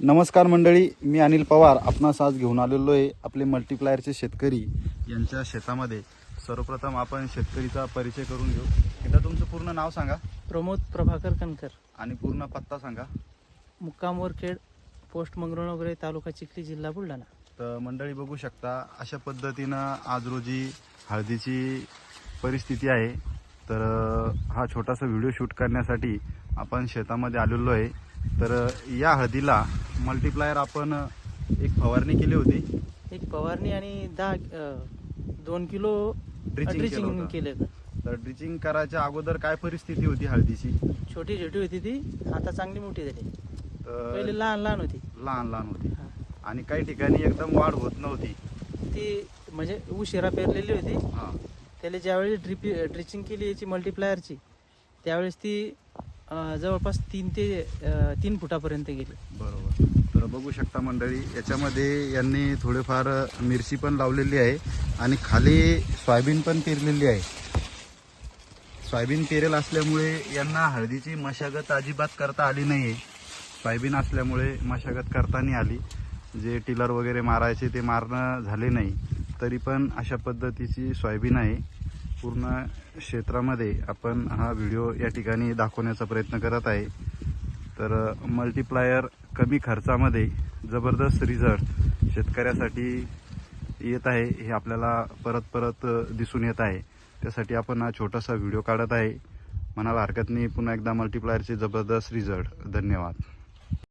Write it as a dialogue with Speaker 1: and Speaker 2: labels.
Speaker 1: नमस्कार मंडळी मी अनिल पवार. आपणास आज घेऊन आलेलो आहे आपले मल्टीप्लायरचे शेतकरी यांच्या शेतामध्ये. सर्वप्रथम आपण शेतकरीचा परिचय करून घेऊ. एकदा तुमचं पूर्ण नाव सांगा.
Speaker 2: प्रमोद प्रभाकर कणकर.
Speaker 1: आणि पूर्ण पत्ता सांगा.
Speaker 2: मुक्काम वरखेड पोस्ट मंगरुळनगरे तालुका चिखली जिल्हा बुलढाणा.
Speaker 1: तर मंडळी बघू शकता अशा पद्धतीनं आज रोजी हळदीची परिस्थिती आहे. तर हा छोटासा व्हिडिओ शूट करण्यासाठी आपण शेतामध्ये आलेलो आहे. तर या हळदीला मल्टीप्लायर आपण एक फवारणी केली होती.
Speaker 2: एक फवारणी आणि दहा अं, दोन किलो
Speaker 1: केलं
Speaker 2: ड्रिचिंग
Speaker 1: होतं.
Speaker 2: केले
Speaker 1: तर ड्रिचिंग करायच्या अगोदर काय परिस्थिती होती हळदीची?
Speaker 2: छोटी छोटी होती ती. आता चांगली मोठी झाली.
Speaker 1: तर
Speaker 2: पहिले लहान लहान होती.
Speaker 1: लहान लहान होती.
Speaker 2: हा.
Speaker 1: आणि काही ठिकाणी एकदम वाढ होत नव्हती.
Speaker 2: ती म्हणजे उशिरा पेरलेली होती.
Speaker 1: हा.
Speaker 2: त्याला ज्यावेळेस ड्रिप ड्रिचिंग केली याची मल्टीप्लायरची त्यावेळेस ती जवळपास तीन ते तीन फुटापर्यंत गेले.
Speaker 1: बरोबर. तर बघू शकता मंडळी याच्यामध्ये यांनी थोडेफार मिरची पण लावलेली आहे आणि खाली सोयाबीन पण पेरलेली आहे. सोयाबीन पेरेल असल्यामुळे यांना हळदीची मशागत अजिबात करता आली नाही आहे सोयाबीन असल्यामुळे मशागत करता नाही आली. जे टिलर वगैरे मारायचे ते मारणं झाले नाही. तरी पण अशा पद्धतीची सोयाबीन आहे. पूर्ण क्षेत्रामध्ये आपण हा व्हिडिओ या ठिकाणी दाखवण्याचा प्रयत्न करत आहे. तर मल्टीप्लायर कमी खर्चामध्ये जबरदस्त रिझल्ट शेतकऱ्यासाठी येत आहे हे आपल्याला परत परत दिसून येत आहे. त्यासाठी आपण हा छोटासा व्हिडिओ काढत आहे. म्हणाला हरकत नाही पुन्हा एकदा मल्टीप्लायरचे जबरदस्त रिझल्ट धन्यवाद.